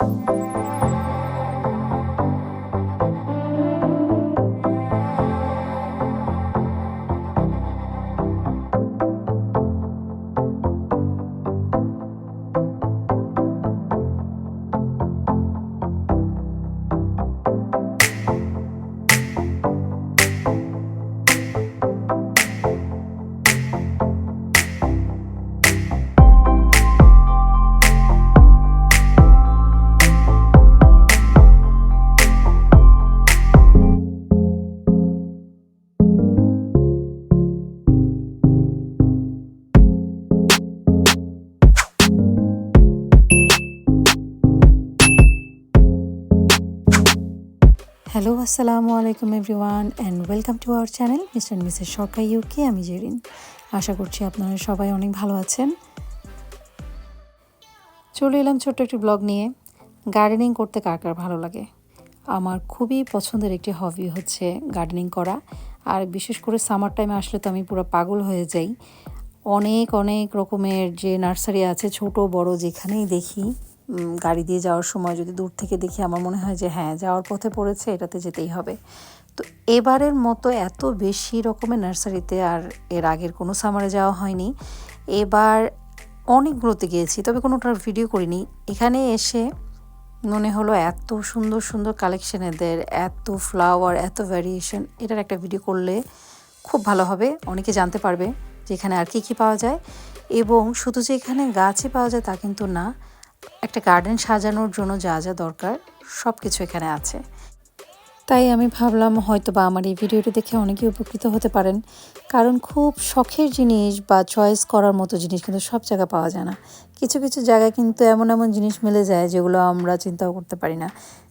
Música hello আসসালামু আলাইকুম everyone and welcome to our channel mister misses Sarkar UK আমি জেরিন। আশা করছি আপনারা সবাই অনেক ভালো আছেন। চলে এলাম ছোট্ট একটি ব্লগ নিয়ে। গার্ডেনিং করতে কার কার ভালো লাগে? আমার খুবই পছন্দের একটি হবি হচ্ছে গার্ডেনিং করা। আর বিশেষ করে সামার টাইমে আসলে তো আমি পুরো পাগল হয়ে যাই। অনেক অনেক রকমের যে নার্সারি আছে, ছোট, বড়, যেখানেই দেখি গাড়ি দিয়ে যাওয়ার সময় যদি দূর থেকে দেখি আমার মনে হয় যে হ্যাঁ যাওয়ার পথে পড়েছে, এটাতে যেতেই হবে। তো এবারের মতো এত বেশি রকমের নার্সারিতে আর এর আগের কোনো সামারে যাওয়া হয়নি। এবার অনেকগুলোতে গিয়েছি, তবে কোনোটার ভিডিও করিনি। এখানে এসে মনে হলো এত সুন্দর সুন্দর কালেকশন এদের, এত ফ্লাওয়ার এত ভ্যারিয়েশন এটার একটা ভিডিও করলে খুব ভালো হবে। অনেকে জানতে পারবে যে এখানে আর কী কী পাওয়া যায়। এবং শুধু যে এখানে গাছই পাওয়া যায় তা কিন্তু না একটা গার্ডেন সাজানোর জন্য যা যা দরকার সব কিছু এখানে আছে। তাই আমি ভাবলাম হয়তো বা আমার এই ভিডিওটি দেখে অনেকেই উপকৃত হতে পারেন। কারণ খুব শখের জিনিস বা চয়েস করার মতো জিনিস কিন্তু সব জায়গায় পাওয়া যায় না। কিছু কিছু জায়গায় কিন্তু এমন এমন জিনিস মিলে যায় যেগুলো আমরা চিন্তাও করতে পারি না।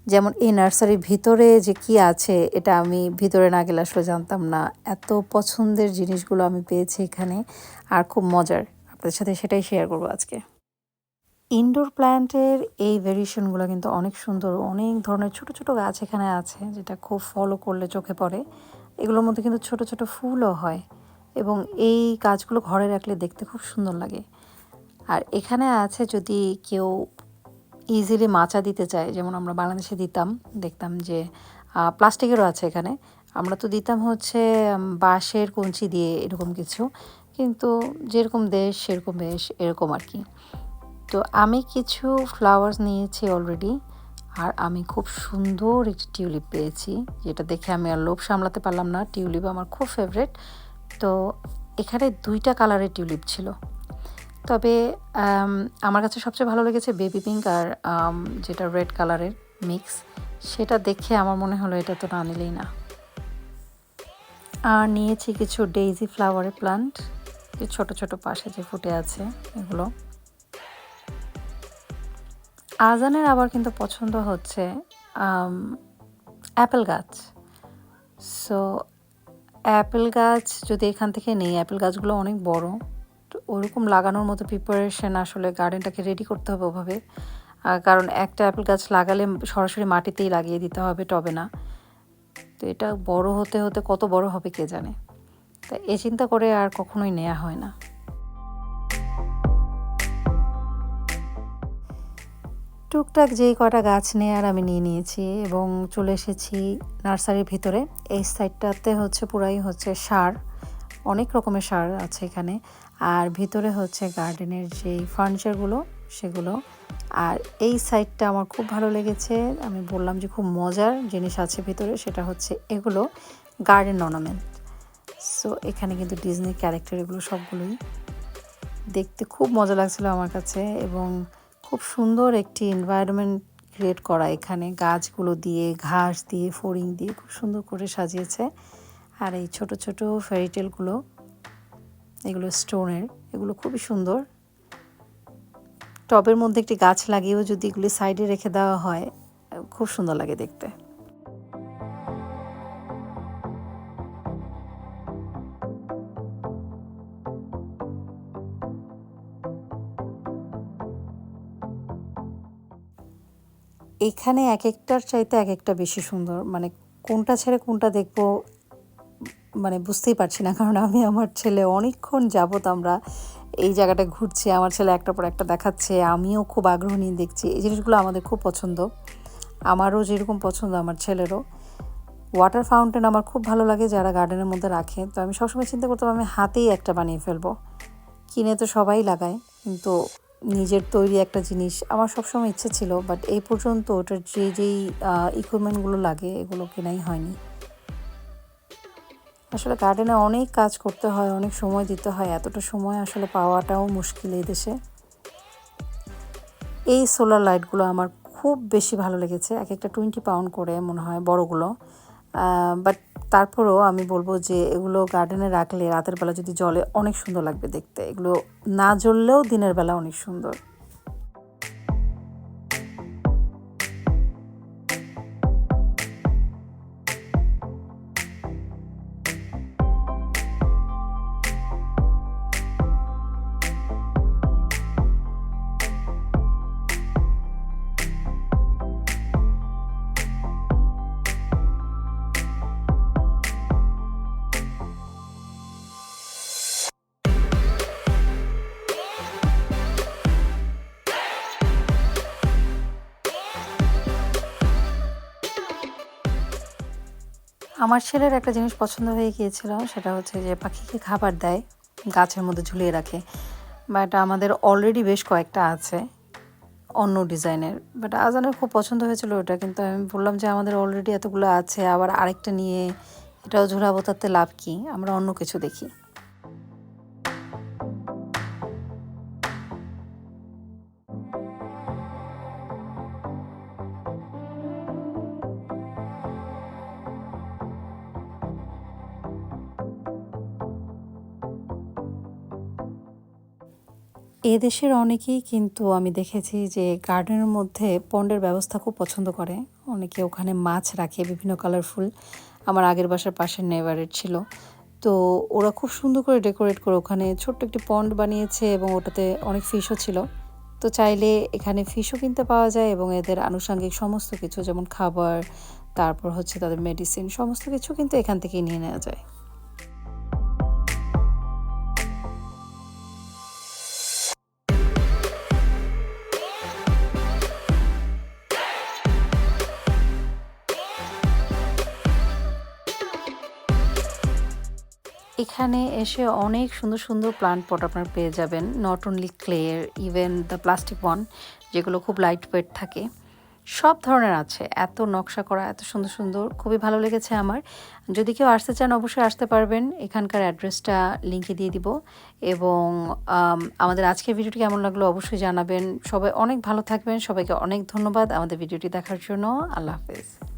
যেমন এই নার্সারির ভিতরে যে কি আছে, এটা আমি ভিতরে না গেলে আসলে জানতাম না। এত পছন্দের জিনিসগুলো আমি পেয়েছি এখানে, আর খুব মজার। আপনাদের সাথে সেটাই শেয়ার করব আজকে। ইনডোর প্ল্যান্টের এই ভেরিয়েশনগুলো কিন্তু অনেক সুন্দর। অনেক ধরনের ছোট ছোট গাছ এখানে আছে, যেটা খুব ফলো করলে চোখে পড়ে। এগুলোর মধ্যে কিন্তু ছোট ছোট ফুলও হয় এবং এই গাছগুলো ঘরে রাখলে দেখতে খুব সুন্দর লাগে। আর এখানে আছে যদি কেউ ইজিলি মাচা দিতে চায়, যেমন আমরা বাংলাদেশে দিতাম, দেখতাম যে প্লাস্টিকেরও আছে এখানে। আমরা তো দিতাম হচ্ছে বাঁশের কঞ্চি দিয়ে এরকম কিছু। কিন্তু যেরকম দেশ, সেরকম বেশ এরকম আর কি। তো আমি কিছু ফ্লাওয়ার্স নিয়েছি অলরেডি আর আমি খুব সুন্দর একটি টিউলিপ পেয়েছি, যেটা দেখে আমি আর লোভ সামলাতে পারলাম না। টিউলিপ আমার খুব ফেভারেট তো এখানে দুইটা কালারের টিউলিপ ছিল। তবে আমার কাছে সবচেয়ে ভালো লেগেছে বেবি পিঙ্ক আর যেটা রেড কালারের মিক্স সেটা দেখে আমার মনে হলো এটা তো না নিলেই না। আর নিয়েছি কিছু ডেইজি ফ্লাওয়ারের প্লান্ট ছোট ছোট পাশে যে ফুটে আছে এগুলো। আজানের আবার কিন্তু পছন্দ হচ্ছে অ্যাপেল গাছ। সো অ্যাপেল গাছ যদি এখান থেকে নেই, অ্যাপেল গাছগুলো অনেক বড়, তো ওরকম লাগানোর মতো প্রিপারেশন আসলে গার্ডেনটাকে রেডি করতে হবে ওভাবে। কারণ একটা অ্যাপেল গাছ লাগালে সরাসরি মাটিতেই লাগিয়ে দিতে হবে, টবে না। তো এটা বড় হতে হতে কত বড় হবে কে জানে? তা এ চিন্তা করে আর কখনোই নেওয়া হয় না। টুকটাক যেই কটা গাছ নেয়ার আমি নিয়ে নিয়েছি এবং চলে এসেছি নার্সারির ভিতরে, এই সাইডটাতে হচ্ছে পুরাই হচ্ছে সার, অনেক রকমের সার আছে এখানে। আর ভিতরে হচ্ছে গার্ডেনের যেই ফার্নিচারগুলো, সেগুলো। আর এই সাইডটা আমার খুব ভালো লেগেছে, আমি বললাম যে খুব মজার জিনিস আছে ভিতরে, সেটা হচ্ছে এগুলো গার্ডেন অর্নামেন্ট। সো এখানে কিন্তু ডিজনি ক্যারেক্টার এগুলো সবগুলোই দেখতে খুব মজা লাগছিল আমার কাছে এবং খুব সুন্দর একটি এনভায়রনমেন্ট ক্রিয়েট করা এখানে। গাছগুলো দিয়ে, ঘাস দিয়ে, ফড়িং দিয়ে খুব সুন্দর করে সাজিয়েছে। আর এই ছোট ছোট ফেরিটেলগুলো এগুলো স্টোনের এগুলো খুবই সুন্দর। টবের মধ্যে একটি গাছ লাগিয়েও যদি এগুলি সাইডে রেখে দেওয়া হয়, খুব সুন্দর লাগে দেখতে। এখানে এক একটার চাইতে এক একটা বেশি সুন্দর। মানে কোনটা ছেড়ে কোনটা দেখব মানে বুঝতেই পারছি না। কারণ আমি আমার ছেলে অনেকক্ষণ যাবত আমরা এই জায়গাটা ঘুরছি, আমার ছেলে একটা পর একটা দেখাচ্ছে, আমিও খুব আগ্রহ নিয়ে দেখছি। এই জিনিসগুলো আমাদের খুব পছন্দ। আমারও যেরকম পছন্দ, আমার ছেলেরও। ওয়াটার ফাউন্টেন আমার খুব ভালো লাগে, যারা গার্ডেনের মধ্যে রাখে। তো আমি সবসময় চিন্তা করতাম আমি হাতেই একটা বানিয়ে ফেলব। কিনে তো সবাই লাগায়, কিন্তু নিজের তৈরি একটা জিনিস। আমার সবসময় ইচ্ছে ছিল বাট এই পর্যন্ত ওটার যে যেই ইকুইপমেন্টগুলো লাগে, এগুলো কেনাই হয়নি। আসলে গার্ডেনে অনেক কাজ করতে হয়, অনেক সময় দিতে হয়, এতটা সময় আসলে পাওয়াটাও মুশকিল এই দেশে। এই সোলার লাইটগুলো আমার খুব বেশি ভালো লেগেছে, এক একটা টোয়েন্টি পাউন্ড করে মনে হয় বড়গুলো। বাট তারপরেও আমি বলব যে এগুলো গার্ডেনে রাখলে রাতের বেলা যদি জলে অনেক সুন্দর লাগবে দেখতে। এগুলো না জ্বললেও দিনের বেলা অনেক সুন্দর। আমার ছেলের একটা জিনিস পছন্দ হয়ে গিয়েছিল, সেটা হচ্ছে যে পাখিকে খাবার দেয়, গাছের মধ্যে ঝুলিয়ে রাখে। বাট আমাদের অলরেডি বেশ কয়েকটা আছে, অন্য ডিজাইনের। বাট আজানের খুব পছন্দ হয়েছিল ওটা, কিন্তু আমি বললাম যে আমাদের অলরেডি এতগুলো আছে, আবার আরেকটা নিয়ে এটাও ঝুলাবো, তাতে লাভ কী? আমরা অন্য কিছু দেখি। এদেশের অনেকেই কিন্তু আমি দেখেছি যে গার্ডেনের মধ্যে পন্ডের ব্যবস্থা খুব পছন্দ করে। অনেকে ওখানে মাছ রাখে, বিভিন্ন কালারফুল আমার আগের বাসার পাশের নেভারের ছিল। তো ওরা খুব সুন্দর করে ডেকোরেট করে ওখানে ছোট্ট একটি পন্ড বানিয়েছে এবং ওটাতে অনেক ফিশও ছিল। তো চাইলে এখানে ফিশও কিনতে পাওয়া যায় এবং এদের আনুষঙ্গিক সমস্ত কিছু, যেমন খাবার, তারপর হচ্ছে তাদের মেডিসিন সমস্ত কিছু কিন্তু এখান থেকেই নিয়ে নেওয়া যায়। এখানে এসে অনেক সুন্দর সুন্দর প্লান্ট পট আপনার পেয়ে যাবেন। Not only clear even the plastic one যেগুলো খুব লাইট ওয়েট থাকে। সব ধরনের আছে। এত নকশা করা, এত সুন্দর সুন্দর। খুবই ভালো লেগেছে আমার। যদি কেউ আসতে চান, অবশ্যই আসতে পারবেন। এখানকার অ্যাড্রেসটা লিঙ্কে দিয়ে দিব। এবং আমাদের আজকের ভিডিওটি কেমন লাগল অবশ্যই জানাবেন। সবাই অনেক ভালো থাকবেন। সবাইকে অনেক ধন্যবাদ আমাদের ভিডিওটি দেখার জন্য। আল্লাহ হাফেজ।